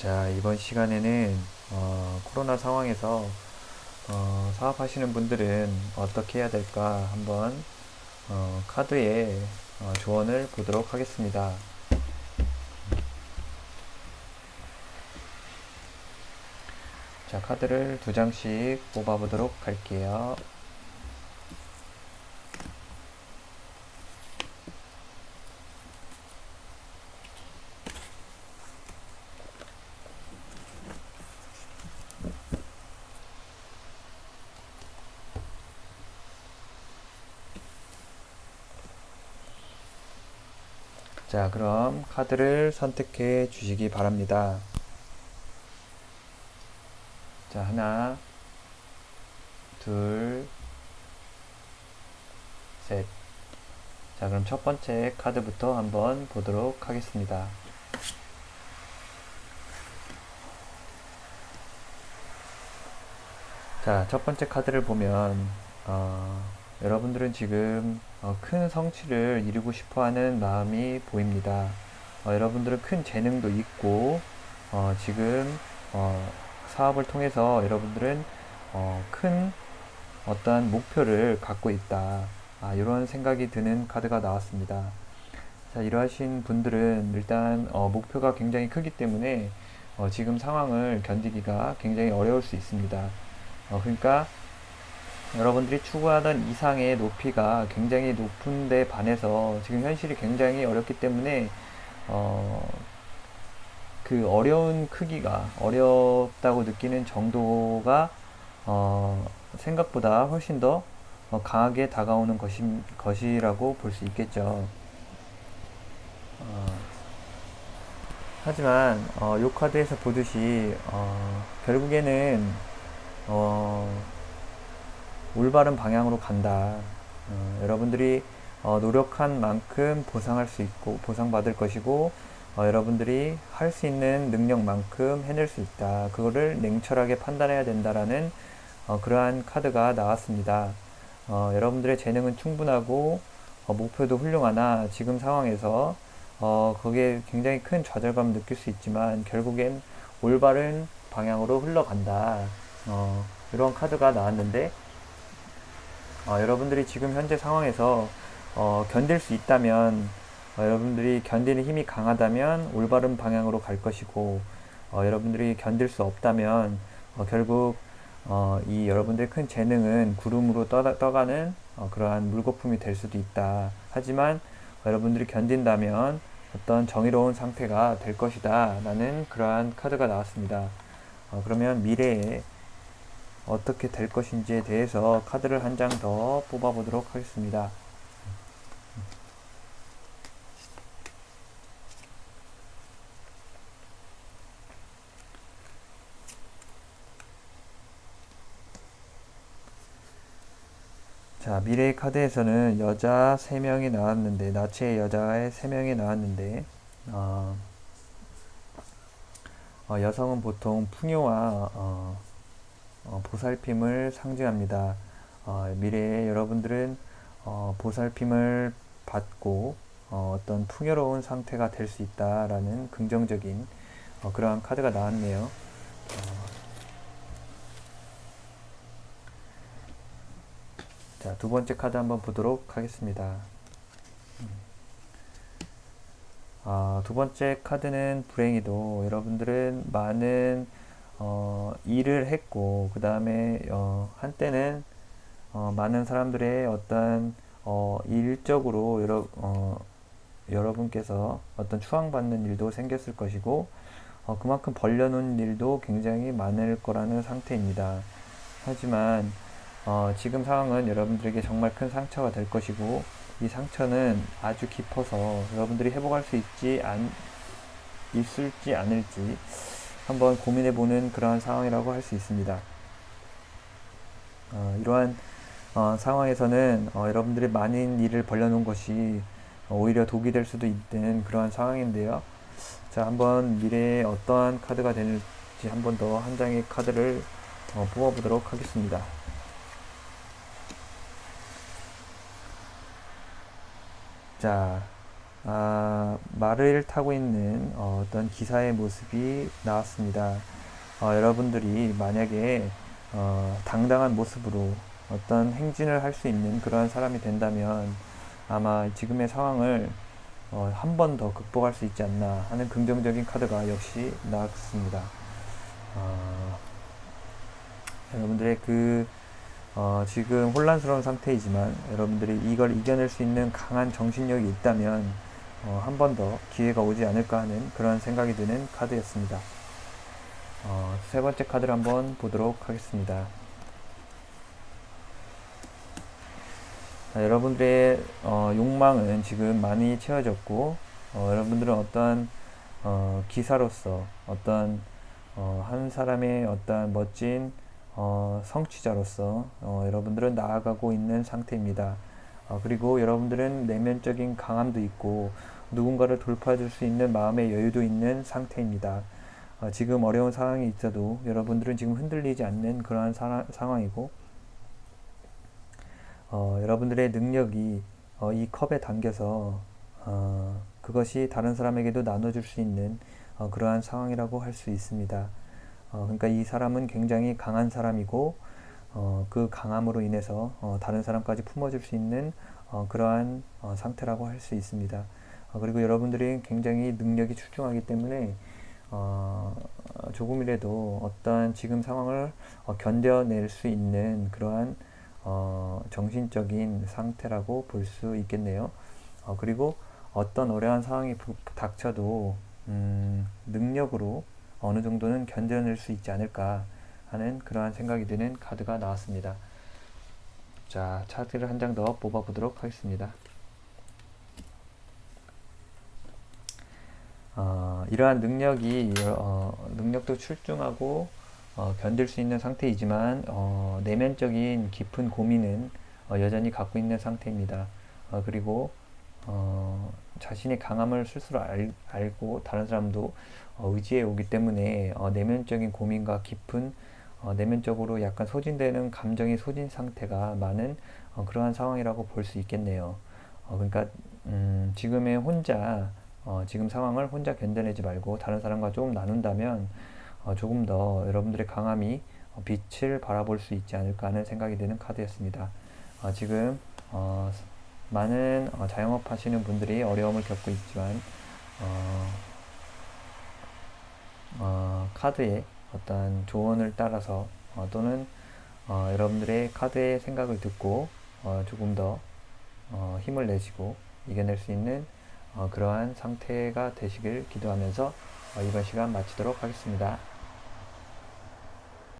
자, 이번 시간에는 어, 코로나 상황에서 어, 사업하시는 분들은 어떻게 해야 될까 한번 어, 카드의 어, 조언을 보도록 하겠습니다. 자, 카드를 두 장씩 뽑아보도록 할게요. 자, 그럼 카드를 선택해 주시기 바랍니다. 자, 하나, 둘, 셋. 자, 그럼 첫 번째 카드부터 한번 보도록 하겠습니다. 자, 첫 번째 카드를 보면, 어, 여러분들은 지금 어, 큰 성취를 이루고 싶어 하는 마음이 보입니다. 어, 여러분들은 큰 재능도 있고, 어, 지금, 어, 사업을 통해서 여러분들은 어, 큰 어떠한 목표를 갖고 있다. 아, 이런 생각이 드는 카드가 나왔습니다. 자, 이러하신 분들은 일단 어, 목표가 굉장히 크기 때문에 어, 지금 상황을 견디기가 굉장히 어려울 수 있습니다. 어, 그러니까 여러분들이 추구하던 이상의 높이가 굉장히 높은데 반해서 지금 현실이 굉장히 어렵기 때문에 어, 그 어려운 크기가 어렵다고 느끼는 정도가 어, 생각보다 훨씬 더 어, 강하게 다가오는 것이, 것이라고 볼 수 있겠죠. 어, 하지만 어, 요 카드에서 보듯이 어, 결국에는 어, 올바른 방향으로 간다. 어, 여러분들이 어, 노력한 만큼 보상할 수 있고 보상받을 것이고 어, 여러분들이 할 수 있는 능력만큼 해낼 수 있다. 그거를 냉철하게 판단해야 된다라는 어, 그러한 카드가 나왔습니다. 어, 여러분들의 재능은 충분하고 어, 목표도 훌륭하나 지금 상황에서 어, 거기에 굉장히 큰 좌절감 느낄 수 있지만 결국엔 올바른 방향으로 흘러간다. 어, 이런 카드가 나왔는데 어, 여러분들이 지금 현재 상황에서 어, 견딜 수 있다면 어, 여러분들이 견디는 힘이 강하다면 올바른 방향으로 갈 것이고 어, 여러분들이 견딜 수 없다면 어, 결국 어, 이 여러분들의 큰 재능은 구름으로 떠, 떠가는 어, 그러한 물거품이 될 수도 있다. 하지만 여러분들이 견딘다면 어떤 정의로운 상태가 될 것이다. 라는 그러한 카드가 나왔습니다. 어, 그러면 미래에 어떻게 될 것인지에 대해서 카드를 한 장 더 뽑아보도록 하겠습니다. 자, 미래의 카드에서는 여자 3명이 나왔는데, 나체의 여자의 3명이 나왔는데, 어, 어, 여성은 보통 풍요와 어, 어, 보살핌을 상징합니다. 어, 미래에 여러분들은 어, 보살핌을 받고 어, 떤 풍요로운 상태가 될 수 있다라는 긍정적인 어, 그러한 카드가 나왔네요. 어, 자, 두 번째 카드 한번 보도록 하겠습니다. 아, 두 번째 카드는 불행히도 여러분들은 많은 어, 일을 했고 그 다음에 어, 한때는 어, 많은 사람들의 어떤 어, 일적으로 여러, 어, 여러분께서 어떤 추앙받는 일도 생겼을 것이고 어, 그만큼 벌려놓은 일도 굉장히 많을 거라는 상태입니다. 하지만 어, 지금 상황은 여러분들에게 정말 큰 상처가 될 것이고 이 상처는 아주 깊어서 여러분들이 회복할 수 있지 않, 있을지 않을지 한번 고민해 보는 그러한 상황이라고 할 수 있습니다. 어, 이러한 어, 상황에서는 어, 여러분들이 많은 일을 벌려놓은 것이 오히려 독이 될 수도 있는 그러한 상황인데요. 자, 한번 미래에 어떠한 카드가 되는지 한번 더 한 장의 카드를 어, 뽑아보도록 하겠습니다. 자, 아, 말을 타고 있는 어, 떤 기사의 모습이 나왔습니다. 어, 여러분들이 만약에 어, 당당한 모습으로 어떤 행진을 할 수 있는 그러한 사람이 된다면 아마 지금의 상황을 어, 한 번 더 극복할 수 있지 않나 하는 긍정적인 카드가 역시 나왔습니다. 어, 여러분들의 그 어, 지금 혼란스러운 상태이지만 여러분들이 이걸 이겨낼 수 있는 강한 정신력이 있다면 어, 한 번 더 기회가 오지 않을까 하는 그런 생각이 드는 카드였습니다. 어, 세 번째 카드를 한번 보도록 하겠습니다. 자, 여러분들의 어, 욕망은 지금 많이 채워졌고 어, 여러분들은 어떤 어, 기사로서 어떤 어, 한 사람의 어떤 멋진 어, 성취자로서 어, 여러분들은 나아가고 있는 상태입니다. 어, 그리고 여러분들은 내면적인 강함도 있고 누군가를 돌파해줄 수 있는 마음의 여유도 있는 상태입니다. 어, 지금 어려운 상황이 있어도 여러분들은 지금 흔들리지 않는 그러한 사, 상황이고 어, 여러분들의 능력이 어, 이 컵에 담겨서 어, 그것이 다른 사람에게도 나눠줄 수 있는 어, 그러한 상황이라고 할 수 있습니다. 어, 그러니까 이 사람은 굉장히 강한 사람이고 어, 그 강함으로 인해서 어, 다른 사람까지 품어줄 수 있는 어, 그러한 어, 상태라고 할 수 있습니다. 어, 그리고 여러분들이 굉장히 능력이 출중하기 때문에 어, 조금이라도 어떤 지금 상황을 어, 견뎌낼 수 있는 그러한 어, 정신적인 상태라고 볼 수 있겠네요. 어, 그리고 어떤 어려운 상황이 부- 닥쳐도 음, 능력으로 어느 정도는 견뎌낼 수 있지 않을까 하는 그러한 생각이 드는 카드가 나왔습니다. 자, 차트를 한 장 더 뽑아보도록 하겠습니다. 어, 이러한 능력이 어, 능력도 출중하고 어, 견딜 수 있는 상태이지만 어, 내면적인 깊은 고민은 어, 여전히 갖고 있는 상태입니다. 어, 그리고 어, 자신의 강함을 스스로 알, 알고 다른 사람도 어, 의지해 오기 때문에 어, 내면적인 고민과 깊은 어, 내면적으로 약간 소진되는 감정의 소진 상태가 많은 어, 그러한 상황이라고 볼 수 있겠네요. 어, 그러니까 음, 지금의 혼자 어, 지금 상황을 혼자 견뎌내지 말고 다른 사람과 조금 나눈다면 어, 조금 더 여러분들의 강함이 어, 빛을 바라볼 수 있지 않을까 하는 생각이 드는 카드였습니다. 어, 지금 어, 많은 어, 자영업 하시는 분들이 어려움을 겪고 있지만 어, 어, 카드의 어떤 조언을 따라서 어, 또는 어, 여러분들의 카드의 생각을 듣고 어, 조금 더 어, 힘을 내시고 이겨낼 수 있는 어, 그러한 상태가 되시길 기도하면서 어, 이번 시간 마치도록 하겠습니다.